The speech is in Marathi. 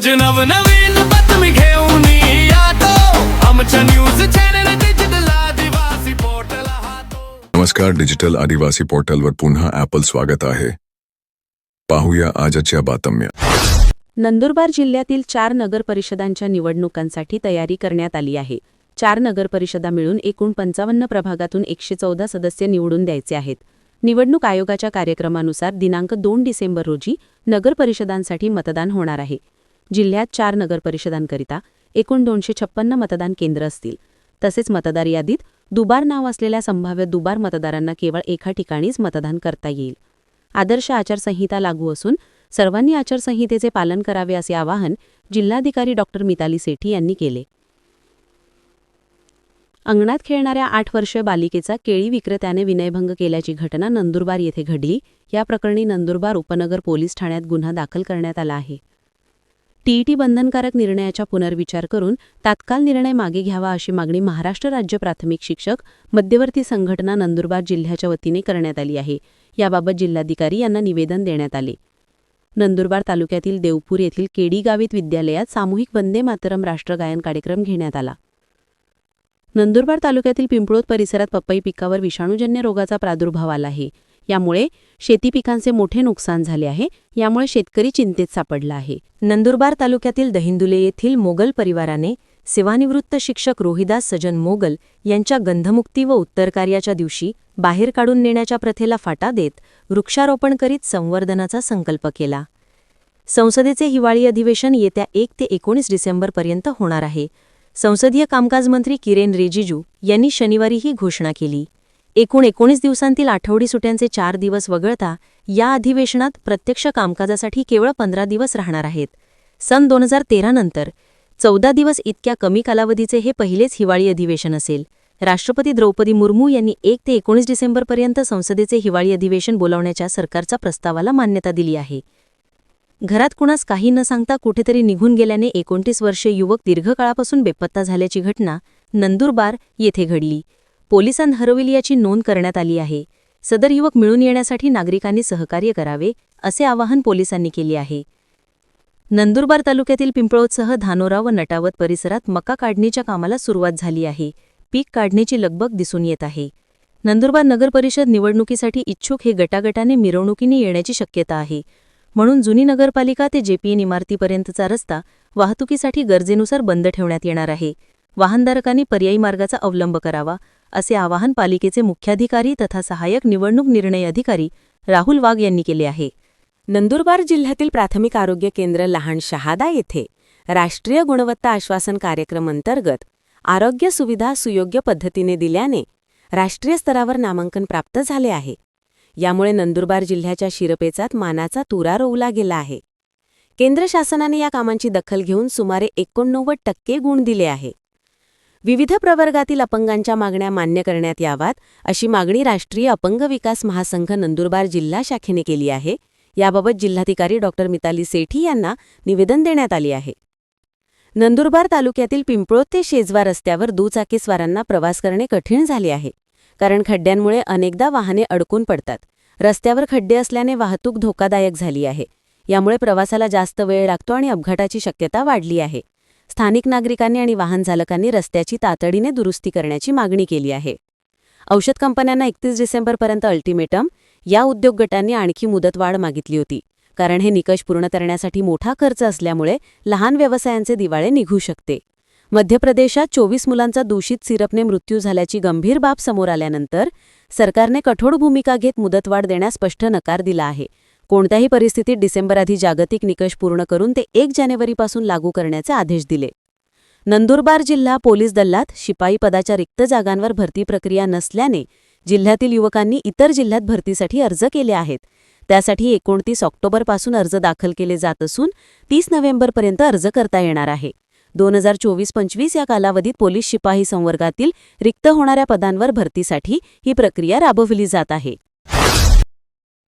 रोज नवनवीन बातमी घेऊन येतो. आमच्या news channel digital Adivasi portal नमस्कार डिजिटल आदिवासी पोर्टलवर पुन्हा ॲपल स्वागत आहे. पाहूया आजच्या बातम्या. नंदुरबार जिल्ह्यातील चार नगर परिषदांच्या निवडणुकांसाठी तयारी करण्यात आली आहे. चार नगर परिषदा मिळून एकूण पंचावन्न प्रभागातून एकशे चौदा सदस्य निवडून द्यायचे आहेत. निवडणूक आयोगाच्या कार्यक्रमानुसार दिनांक दोन डिसेंबर रोजी नगर परिषदांसाठी मतदान होणार आहे. जिल्ह्यात चार नगरपरिषदांकरिता एकूण दोनशे छप्पन्न मतदान केंद्र असतील. तसेच मतदार यादीत दुबार नाव असलेल्या संभाव्य दुबार मतदारांना केवळ एका ठिकाणीच मतदान करता येईल. आदर्श आचारसंहिता लागू असून सर्वांनी आचारसंहितेचे पालन करावे असे आवाहन जिल्हाधिकारी डॉक्टर मिताली सेठी यांनी केले. अंगणात खेळणाऱ्या आठ वर्षीय बालिकेचा केळी विक्रेत्याने विनयभंग केल्याची घटना नंदुरबार येथे घडली. या प्रकरणी नंदुरबार उपनगर पोलीस ठाण्यात गुन्हा दाखल करण्यात आला आहे. टीईटी बंधनकारक निर्णयाचा पुनर्विचार करून तात्काळ निर्णय मागे घ्यावा अशी मागणी महाराष्ट्र राज्य प्राथमिक शिक्षक मध्यवर्ती संघटना नंदुरबार जिल्ह्याच्या वतीने करण्यात आली आहे. याबाबत जिल्हाधिकारी यांना निवेदन देण्यात आले. नंदुरबार तालुक्यातील देवपूर येथील केडी गावित विद्यालयात सामूहिक वंदे मातरम राष्ट्रगायन कार्यक्रम घेण्यात आला. नंदुरबार तालुक्यातील पिंपळोद परिसरात पपई पिकावर विषाणूजन्य रोगाचा प्रादुर्भाव आला आहे. यामुळे शेती पिकांचे मोठे नुकसान झाले आहे. यामुळे शेतकरी चिंतेत सापडला आहे. नंदुरबार तालुक्यातील दहिंदुले येथील मोगल परिवाराने सेवानिवृत्त शिक्षक रोहिदास सजन मोगल यांच्या गंधमुक्ती व उत्तरकार्याच्या दिवशी बाहेर काढून नेण्याच्या प्रथेला फाटा देत वृक्षारोपण करीत संवर्धनाचा संकल्प केला. संसदेचे हिवाळी अधिवेशन येत्या एक ते एकोणीस डिसेंबरपर्यंत होणार आहे. संसदीय कामकाज मंत्री किरेन रिजिजू यांनी शनिवारी ही घोषणा केली. एकूण एकोणीस दिवसांतील आठवडी सुट्यांचे चार दिवस वगळता या अधिवेशनात प्रत्यक्ष कामकाजासाठी केवळ पंधरा दिवस राहणार आहेत. सन दोन हजार तेरा नंतर चौदा दिवस इतक्या कमी कालावधीचे हे पहिलेच हिवाळी अधिवेशन असेल. राष्ट्रपती द्रौपदी मुर्मू यांनी एक ते एकोणीस डिसेंबरपर्यंत संसदेचे हिवाळी अधिवेशन बोलावण्याच्या सरकारच्या प्रस्तावाला मान्यता दिली आहे. घरात कुणास काही न सांगता कुठेतरी निघून गेल्याने एकोणतीस वर्षे युवक दीर्घकाळापासून बेपत्ता झाल्याची घटना नंदुरबार येथे घडली. पोलिसांत हरविली याची नोंद करण्यात आली आहे. सदर युवक मिळून येण्यासाठी नागरिकांनी सहकार्य करावे असे आवाहन पोलिसांनी केले आहे. नंदुरबार तालुक्यातील पिंपळोदसह धानोरा व नटावत परिसरात मका काढणीच्या कामाला सुरुवात झाली आहे. पीक काढणीची लगबग दिसून येत आहे. नंदुरबार नगरपरिषद निवडणुकीसाठी इच्छुक हे गटागटाने मिरवणुकीने येण्याची शक्यता आहे. म्हणून जुनी नगरपालिका ते जेपीएन इमारतीपर्यंतचा रस्ता वाहतुकीसाठी गरजेनुसार बंद ठेवण्यात येणार आहे. वाहनधारकांनी पर्यायी मार्गाचा अवलंब करावा असे आवाहन पालिकेचे मुख्याधिकारी तथा सहाय्यक निवडणूक निर्णय अधिकारी राहुल वाघ यांनी केले आहे. नंदुरबार जिल्ह्यातील प्राथमिक आरोग्य केंद्र लहान शहादा येथे राष्ट्रीय गुणवत्ता आश्वासन कार्यक्रम अंतर्गत आरोग्य सुविधा सुयोग्य पद्धतीने दिल्याने राष्ट्रीय स्तरावर नामांकन प्राप्त झाले आहे. यामुळे नंदुरबार जिल्ह्याच्या शिरपेचात मानाचा तुरा रोवला गेला आहे. केंद्र शासनाने या कामांची दखल घेऊन सुमारे एकोणनव्वद टक्के गुण दिले आहे. विविध प्रवर्गातील अपंगांच्या मागण्या मान्य करण्यात यावात अशी मागणी राष्ट्रीय अपंग विकास महासंघ नंदुरबार जिल्हा शाखेने केली आहे. याबाबत जिल्हाधिकारी डॉ. मिताली सेठी यांना निवेदन देण्यात आले आहे. नंदुरबार तालुक्यातील पिंपळोद ते शेजवा रस्त्यावर दुचाकीस्वारांना प्रवास करणे कठीण झाले आहे कारण खड्ड्यांमुळे अनेकदा वाहने अडकून पडतात. रस्त्यावर खड्डे असल्याने वाहतूक धोकादायक झाली आहे. यामुळे प्रवासाला जास्त वेळ लागतो आणि अपघाताची शक्यता वाढली आहे. स्थानिक नागरिकांनी आणि वाहन चालकांनी रस्त्याची तातडीने दुरुस्ती करण्याची मागणी केली आहे. औषध कंपन्यांना एकतीस डिसेंबरपर्यंत अल्टिमेटम या उद्योग गटांनी आणखी मुदतवाढ मागितली होती कारण हे निकष पूर्ण करण्यासाठी मोठा खर्च असल्यामुळे लहान व्यवसायांचे दिवाळे निघू शकते. मध्य प्रदेशात चोवीस मुलांचा दूषित सिरपने मृत्यू झाल्याची गंभीर बाब समोर आल्यानंतर सरकारने कठोर भूमिका घेत मुदतवाढ देण्यास स्पष्ट नकार दिला आहे. कोणत्याही परिस्थितीत डिसेंबरआधी जागतिक निकष पूर्ण करून ते एक जानेवारीपासून लागू करण्याचे आदेश दिले. नंदुरबार जिल्हा पोलीस दलात शिपाई पदाच्या रिक्त जागांवर भरती प्रक्रिया नसल्याने जिल्ह्यातील युवकांनी इतर जिल्ह्यात भरतीसाठी अर्ज केले आहेत. त्यासाठी एकोणतीस ऑक्टोबरपासून अर्ज दाखल केले जात असून तीस नोव्हेंबरपर्यंत अर्ज करता येणार आहे. दोन हजार चोवीस पंचवीस या कालावधीत पोलीस शिपाई संवर्गातील रिक्त होणाऱ्या पदांवर भरतीसाठी ही प्रक्रिया राबवली जात आहे.